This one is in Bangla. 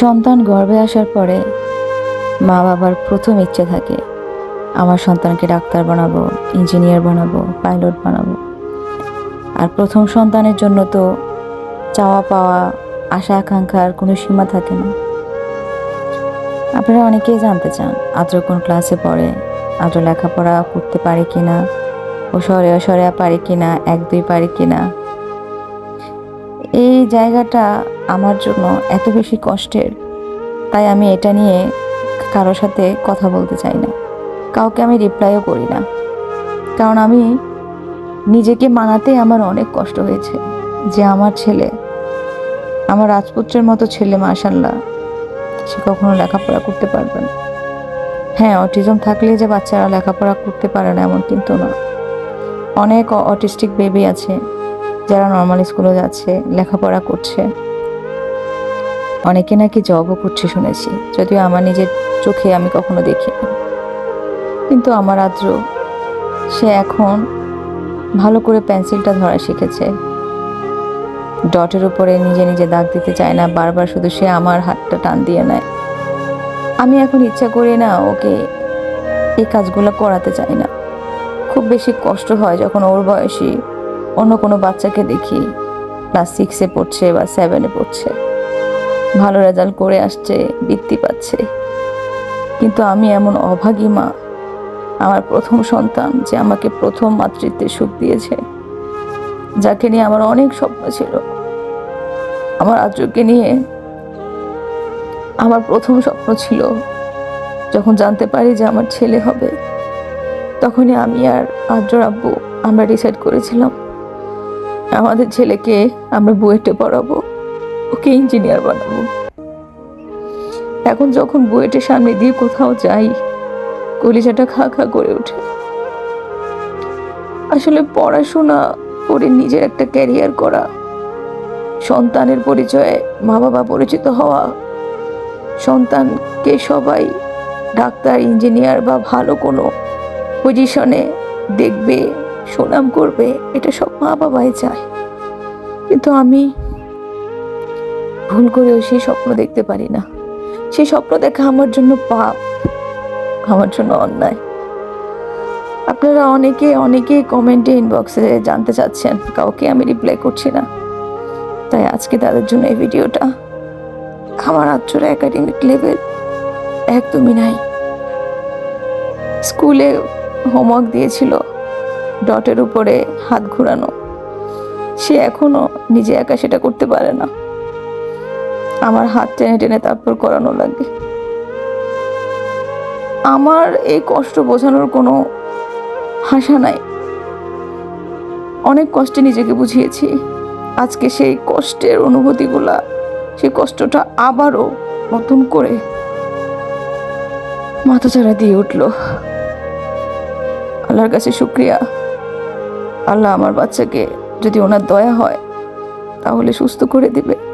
সন্তান গর্ভে আসার পরে মা বাবার প্রথম ইচ্ছে থাকে, আমার সন্তানকে ডাক্তার বানাবো, ইঞ্জিনিয়ার বানাবো, পাইলট বানাবো। আর প্রথম সন্তানের জন্য তো চাওয়া পাওয়া, আশা আকাঙ্ক্ষার কোনো সীমা থাকে না। আপনারা অনেকেই জানতে চান, আদ্র কোন ক্লাসে পড়ে, আদ্র লেখাপড়া করতে পারে কিনা, ও সরে সরে পারে কিনা, এক দুই পারে কিনা। এই জায়গাটা আমার জন্য এত বেশি কষ্টের। তাই আমি এটা নিয়ে কারোর সাথে কথা বলতে চাই না। কাউকে আমি রিপ্লাইও করি না। কারণ আমি নিজেকে মানাতে আমার অনেক কষ্ট হয়েছে যে আমার ছেলে, আমার রাজপুত্রের মতো ছেলে মাশাল্লাহ সে কখনো লেখাপড়া করতে পারবে না। হ্যাঁ অটিজম থাকলে যে বাচ্চারা লেখাপড়া করতে পারে না এমন কিন্তু না। অনেক অটিস্টিক বেবি আছে। যারা নর্মাল স্কুলে যাচ্ছে, লেখাপড়া করছে, অনেকে নাকি জবও করছে শুনেছি। যদিও আমার নিজের চোখে আমি কখনো দেখিনি। কিন্তু আমার আদ্র, সে এখন ভালো করে পেন্সিলটা ধরা শিখেছে। ডটের উপরে নিজে নিজে দাগ দিতে চায় না, বারবার শুধু সে আমার হাতটা টান দিয়ে নেয়। আমি এখন ইচ্ছা করি না ওকে এই কাজগুলো করাতে চাই না। খুব বেশি কষ্ট হয় যখন ওর বয়সী অন্য কোনো বাচ্চাকে দেখি। ক্লাস সিক্সে পড়ছে বা সেভেনে পড়ছে। ভালো রেজাল্ট করে আসছে, বৃত্তি পাচ্ছে। কিন্তু আমি এমন অভাগী মা। আমার প্রথম সন্তান যে আমাকে প্রথম মাতৃত্বের সুখ দিয়েছে। যাকে নিয়ে আমার অনেক স্বপ্ন ছিল। আমার আদ্রকে নিয়ে আমার প্রথম স্বপ্ন ছিল যখন জানতে পারি যে আমার ছেলে হবে। তখনই আমি আর আদ্র আব্বু আমরা ডিসাইড করেছিলাম আমাদের ছেলেকে আমরা বুয়েটে পড়াবো, ওকে ইঞ্জিনিয়ার বানাবো। এখন যখন বুয়েটের সামনে দিয়ে কোথাও যাই, কলিজাটা খা খা করে ওঠে। আসলে পড়াশোনা করে নিজের একটা ক্যারিয়ার করা, সন্তানের পরিচয়ে মা বাবা পরিচিত হওয়া, সন্তানকে সবাই ডাক্তার, ইঞ্জিনিয়ার বা ভালো কোনো পজিশনে দেখবে সুনাম করবে, এটা সব মা বাবাই চায়। কিন্তু আমি ভুল করেও সেই স্বপ্ন দেখতে পারি না। সেই স্বপ্ন দেখা আমার জন্য পাপ, আমার জন্য অন্যায়। আপনারা অনেকে অনেকে কমেন্টে ইনবক্সে জানতে চাচ্ছেন, কাউকে আমি রিপ্লাই করছি না। তাই আজকে তাদের জন্য এই ভিডিওটা আমার আত্মরা একাডেমিক লেভেল একদমই নাই। স্কুলে হোমওয়ার্ক দিয়েছিল ডটের উপরে হাত ঘুরানো। সে এখনও নিজে একা সেটা করতে পারে না। আমার হাত টেনে টেনে তারপর করানো লাগে। আমার এই কষ্ট বোঝানোর কোনো ভাষা নাই। অনেক কষ্টে নিজেকে বুঝিয়েছি। আজকে সেই কষ্টের অনুভূতিগুলা, সেই কষ্টটা আবারও নতুন করে মাথাচাড়া দিয়ে উঠল। আল্লাহর কাছে শুক্রিয়া। আল্লাহ আমার বাচ্চাকে যদি ওনার দয়া হয় তাহলে সুস্থ করে দিবে।